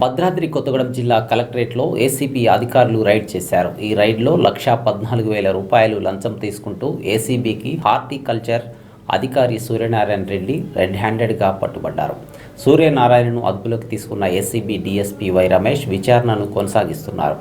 భద్రాద్రి కొత్తగూడెం జిల్లా కలెక్టరేట్లో ఏసీబీ అధికారులు రైడ్ చేశారు. ఈ రైడ్లో లక్షా పద్నాలుగు వేల రూపాయలు లంచం తీసుకుంటూ ఏసీబీకి హార్టికల్చర్ అధికారి సూర్యనారాయణ రెడ్డి రెడ్ హ్యాండెడ్గా పట్టుబడ్డారు. సూర్యనారాయణను అదుపులోకి తీసుకున్న ఏసీబీ డీఎస్పీ వై రమేష్ విచారణను కొనసాగిస్తున్నారు.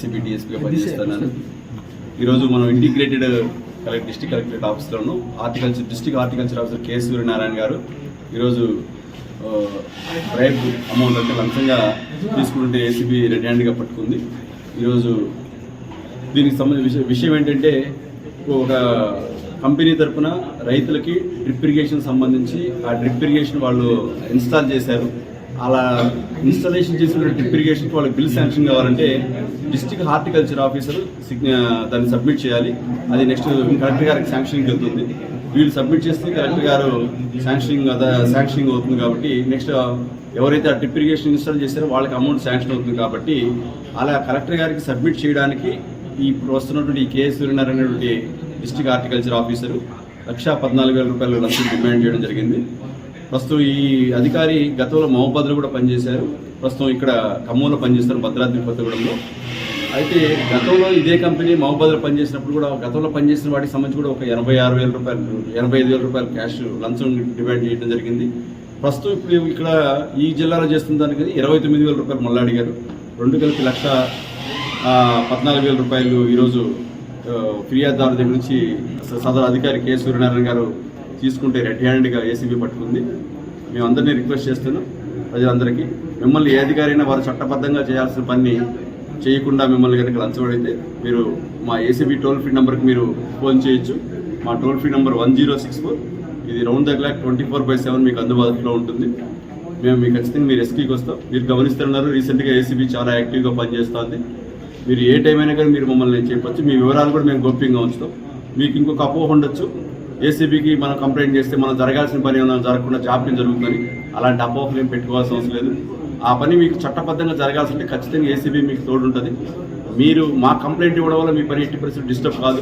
ఏసీబీ డిఎస్పీగా పనిచేస్తున్నాను ఈరోజు మనం integrated collector district collectorate ఆఫీస్లోను horticulture district horticulture officer K Suryanarayana గారు ఈరోజు బ్రైబ్ అమౌంట్ అంటే లంచంగా తీసుకుంటే ఏసీబీ రెడ్ హ్యాండ్గా పట్టుకుంది. ఈరోజు దీనికి సంబంధించిన విషయం విషయం ఏంటంటే ఒక కంపెనీ తరపున రైతులకి డ్రిప్ ఇరిగేషన్ సంబంధించి ఆ డ్రిప్ ఇరిగేషన్ వాళ్ళు ఇన్స్టాల్ చేశారు. అలా ఇన్స్టాలేషన్ చేసిన డ్రిప్ ఇరిగేషన్కి వాళ్ళకి బిల్ శాంక్షన్ కావాలంటే డిస్టిక్ హార్టికల్చర్ ఆఫీసర్ దాన్ని సబ్మిట్ చేయాలి. అది నెక్స్ట్ కలెక్టర్ గారికి శాంక్షనింగ్ వెళ్తుంది వీళ్ళు సబ్మిట్ చేస్తే కలెక్టర్ గారు శాంక్షనింగ్ శాంక్షనింగ్ అవుతుంది కాబట్టి నెక్స్ట్ ఎవరైతే ఆ డ్రిప్ ఇరిగేషన్ ఇన్స్టాల్ చేశారో వాళ్ళకి అమౌంట్ శాంక్షన్ అవుతుంది కాబట్టి అలా కలెక్టర్ గారికి సబ్మిట్ చేయడానికి ఈ ఇప్పుడు వస్తున్నటువంటి ఈ K S Suryanarayana district horticulture officer లక్షా పద్నాలుగు వేల రూపాయలు లంచం డిమాండ్ చేయడం జరిగింది. ప్రస్తుతం ఈ అధికారి గతంలో మహబాద్లో కూడా పనిచేశారు. ప్రస్తుతం ఇక్కడ ఖమ్మంలో పనిచేస్తారు భద్రాద్రి కొత్తగూడెంలో. అయితే గతంలో ఇదే కంపెనీ మహబాద్లో పనిచేసినప్పుడు కూడా గతంలో పనిచేసిన వాటికి సంబంధించి కూడా ఒక ఎనభై ఆరు వేల రూపాయలు ఎనభై ఐదు వేల రూపాయలు క్యాష్ లంచం డిమాండ్ చేయడం జరిగింది. ప్రస్తుతం ఇప్పుడు ఇక్కడ ఈ జిల్లాలో చేస్తున్న దానికి ఇరవై తొమ్మిది వేల రూపాయలు మళ్ళీ అడిగారు. రెండు కలిపి లక్ష పద్నాలుగు వేల రూపాయలు ఈరోజు ఫిర్యాదుదారు దగ్గర నుంచి సదరు అధికారి కె. సూర్యనారాయణ గారు తీసుకుంటే రెడ్ హ్యాండ్గా ఏసీబీ పట్టుకుంది. మేము అందరినీ రిక్వెస్ట్ చేస్తున్నాం. ప్రజలందరికీ మిమ్మల్ని ఏ అధికారైనా వారు చట్టబద్ధంగా చేయాల్సిన పని చేయకుండా మిమ్మల్ని కనుక లంచబడితే మీరు మా ఏసీబీ టోల్ ఫ్రీ నెంబర్కి మీరు ఫోన్ చేయొచ్చు. మా toll free number one zero six four. ఇది round the clock twenty four by seven మీకు అందుబాటులో ఉంటుంది. మేము మీకు ఖచ్చితంగా మీరు ఎస్పీకి వస్తాం. మీరు గమనిస్తున్నారు రీసెంట్గా ఏసీబీ చాలా యాక్టివ్గా పనిచేస్తుంది. మీరు ఏ టైం అయినా కానీ మీరు మమ్మల్ని చెప్పొచ్చు. మీ వివరాలు కూడా మేము గోప్యంగా ఉంచుతాం. మీకు ఇంకొక అపోహ ఉండొచ్చు. ఏసీబీకి మనం కంప్లైంట్ చేస్తే మనం జరగాల్సిన పని ఏమైనా జరగకుండా జాప్యం జరుగుతుందని అలాంటి అపోహలు ఏం పెట్టుకోవాల్సిన అవసరం లేదు. ఆ పని మీకు చట్టబద్ధంగా జరగాల్సి ఉంటే ఖచ్చితంగా ఏసీబీ మీకు తోడు ఉంటుంది మీరు మా కంప్లైంట్ ఇవ్వడం వల్ల మీ పని ఎట్టి పరిస్థితి డిస్టర్బ్ కాదు.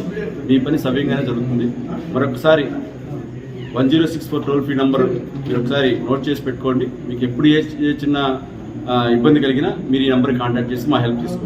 మీ పని సవ్యంగానే జరుగుతుంది. మరొకసారి one zero six four toll free number మీరు ఒకసారి నోట్ చేసి పెట్టుకోండి. మీకు ఎప్పుడు ఏ చిన్న ఇబ్బంది కలిగినా మీరు ఈ నెంబర్కి కాంటాక్ట్ చేసి మా హెల్ప్ తీసుకోండి